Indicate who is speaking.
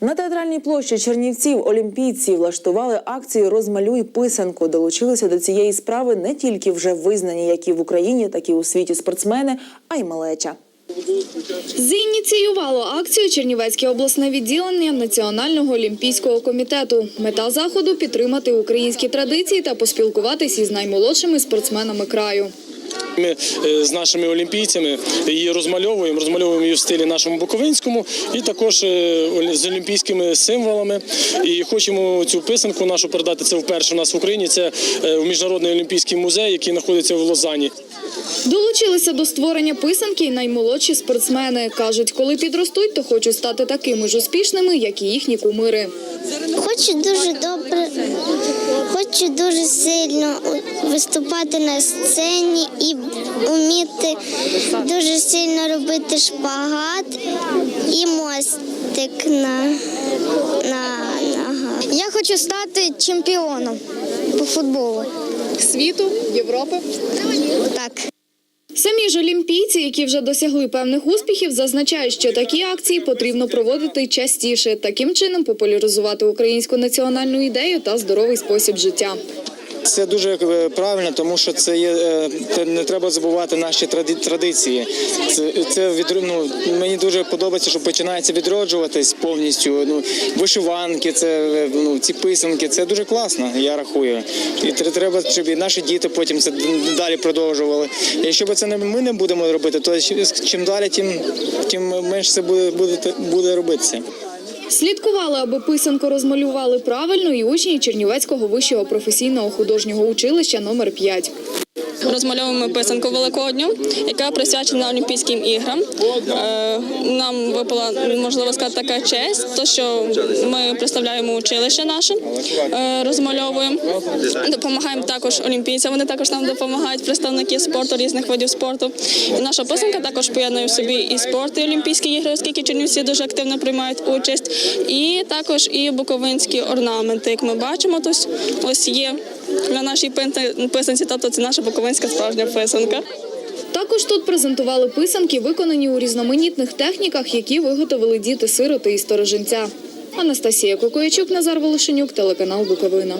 Speaker 1: На театральній площі Чернівців олімпійці влаштували акцію Розмалюй писанку. Долучилися до цієї справи не тільки вже визнані, як і в Україні, так і у світі спортсмени, а й малеча.
Speaker 2: Зініціювало акцію Чернівецьке обласне відділення Національного олімпійського комітету. Мета заходу підтримати українські традиції та поспілкуватись із наймолодшими спортсменами краю.
Speaker 3: Ми е, з нашими олімпійцями її розмальовуємо, розмальовуємо її в стилі нашому буковинському і також е, з олімпійськими символами. І хочемо цю писанку нашу передати. Це вперше у нас в Україні. Це е, в міжнародний олімпійський музей, який знаходиться в Лозанні.
Speaker 2: Долучилися до створення писанки й наймолодші спортсмени. Кажуть, коли підростуть, то хочуть стати такими ж успішними, як і їхні кумири.
Speaker 4: Хочу дуже добре, хочу дуже сильно виступати на сцені і вміти дуже сильно робити шпагат і мостик на, на ногах. Я хочу стати чемпіоном по футболу.
Speaker 2: Світу, Європи.
Speaker 4: Так.
Speaker 2: Самі ж олімпійці, які вже досягли певних успіхів, зазначають, що такі акції потрібно проводити частіше, таким чином популяризувати українську національну ідею та здоровий спосіб життя.
Speaker 5: Це дуже е, правильно, тому що це є е, те- не треба забувати наші тради- традиції. Це, це відро- ну, мені дуже подобається, що починається відроджуватись повністю. Ну вишиванки, це е, ну ці писанки. Це дуже класно. Я рахую. І треба, щоб і наші діти потім це далі продовжували. Якщо б це не ми не будемо робити, то чим далі, тим тим менше це буде буде, буде робитися.
Speaker 2: Слідкували, аби писанку розмалювали правильно і учні Чернівецького вищого професійного художнього училища номер 5.
Speaker 6: Розмальовуємо писанку Великодню, яка присвячена Олімпійським іграм. Е, Нам випала, можливо сказати, така честь, то що ми представляємо училище наше, е, розмальовуємо. Допомагаємо також олімпійцям. Вони також нам допомагають представники спорту, різних видів спорту. І наша писанка також поєднує в собі і спорт, і Олімпійські ігри, оскільки чернівці дуже активно приймають участь, і також і буковинські орнаменти. Як ми бачимо, то ось- ось є на нашій писанці, тобто це наша буковинська справжня писанка.
Speaker 2: Також тут презентували писанки, виконані у різноманітних техніках, які виготовили діти-сироти і сторожинця. Анастасія Кокоячук, Назар Волошенюк, телеканал Буковина.